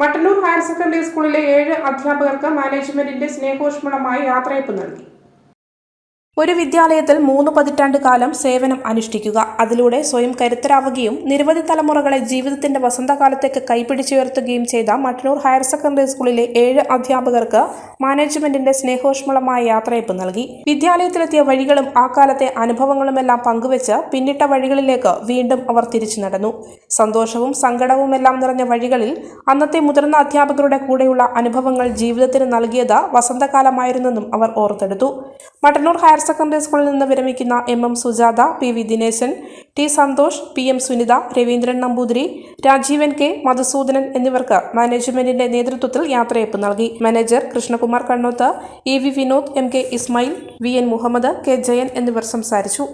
Mattannur higher secondary സ്കൂളിലെ ഏഴ് അധ്യാപകർക്ക് മാനേജ്മെന്റിന്റെ സ്നേഹോഷ്മളമായ യാത്രയപ്പ് നൽകി. ഒരു വിദ്യാലയത്തിൽ മൂന്ന് പതിറ്റാണ്ട് കാലം സേവനം അനുഷ്ഠിക്കുക. അതിലൂടെ സ്വയം കരുത്തരാവുകയും നിരവധി തലമുറകളെ ജീവിതത്തിന്റെ വസന്തകാലത്തേക്ക് കൈപിടിച്ചുയർത്തുകയും ചെയ്ത മട്ടന്നൂർ ഹയർ സെക്കൻഡറി സ്കൂളിലെ ഏഴ് അധ്യാപകർക്ക് മാനേജ്മെന്റിന്റെ സ്നേഹോഷ്മളമായ യാത്രയപ്പ് നൽകി. വിദ്യാലയത്തിലെത്തിയ വഴികളും ആ കാലത്തെ അനുഭവങ്ങളുമെല്ലാം പങ്കുവച്ച് പിന്നിട്ട വഴികളിലേക്ക് വീണ്ടും അവർ തിരിച്ചു നടന്നു. സന്തോഷവും സങ്കടവുമെല്ലാം നിറഞ്ഞ വഴികളിൽ അന്നത്തെ മുതിർന്ന അധ്യാപകരുടെ കൂടെയുള്ള അനുഭവങ്ങൾ ജീവിതത്തിന് നൽകിയത് വസന്തകാലമായിരുന്നെന്നും അവർ ഓർത്തെടുത്തു. മട്ടന്നൂർ ഹയർ സെക്കൻഡറി സ്കൂളിൽ നിന്ന് വിരമിക്കുന്ന M M Sujatha P V Dineshan T Santhosh P M Sunitha Raveendran Namboothiri Rajeevan K Madhusoodanan എന്നിവർക്ക് മാനേജ്മെന്റിന്റെ നേതൃത്വത്തിൽ യാത്രയപ്പ് നൽകി. Manager Krishnakumar Kannoth E V Vinod M K Ismail V N Muhammad K Jayan എന്നിവർ സംസാരിച്ചു.